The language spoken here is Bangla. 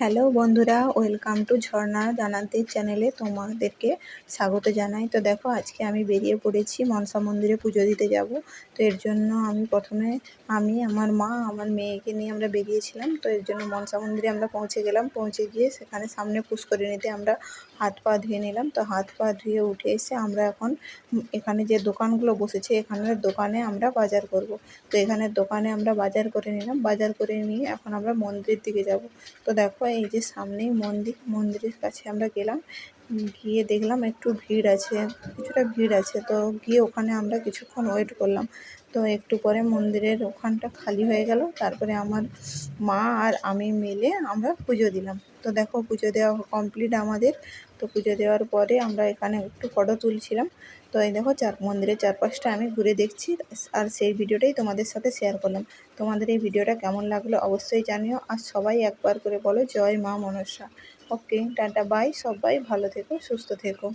হ্যালো বন্ধুরা, ওয়েলকাম টু ঝর্ণা জানাতে চ্যানেলে তোমাদেরকে স্বাগত জানাই। তো দেখো, আজকে আমি বেরিয়ে পড়েছি মনসা মন্দিরে পুজো দিতে যাব। তো এর জন্য আমি প্রথমে আমি, আমার মা, আমার মেয়েকে নিয়ে আমরা বেরিয়েছিলাম। তো এর জন্য মনসা মন্দিরে আমরা পৌঁছে গেলাম। পৌঁছে গিয়ে সেখানে সামনে পুষ্করিণীতে আমরা হাত পা ধুয়ে নিলাম। তো হাত পা ধুয়ে উঠে এসে আমরা এখন এখানে যে দোকানগুলো বসেছে, এখানের দোকানে আমরা বাজার করব। তো এখানের দোকানে আমরা বাজার করে নিলাম। বাজার করে নিয়ে এখন আমরা মন্দিরের দিকে যাব। তো দেখো এই যে সামনেই মন্দির মন্দিরের কাছে আমরা গেলাম, গিয়ে দেখলাম একটু ভিড় আছে, কিছুটা ভিড় আছে, তো গিয়ে ওখানে আমরা কিছুক্ষণ ওয়েট করলাম। তো একটু পরে মন্দিরের ওখানটা খালি হয়ে গেল। তারপরে আমার মা আর আমি মিলে আমরা পুজো দিলাম। তো দেখো পুজো দেওয়া কমপ্লিট আমাদের। তো পুজো দেওয়ার পরে আমরা এখানে একটু ফটো তুলছিলাম। তো এই দেখো চার, মন্দিরের চারপাশটা আমি ঘুরে দেখছি আর সেই ভিডিওটাই তোমাদের সাথে শেয়ার করলাম। তোমাদের এই ভিডিওটা কেমন লাগল অবশ্যই জানিও। আর সবাই একবার করে বলো, জয় মা মনসা। ওকে টাটা বাই সবাই ভালো থেকো, সুস্থ থেকো।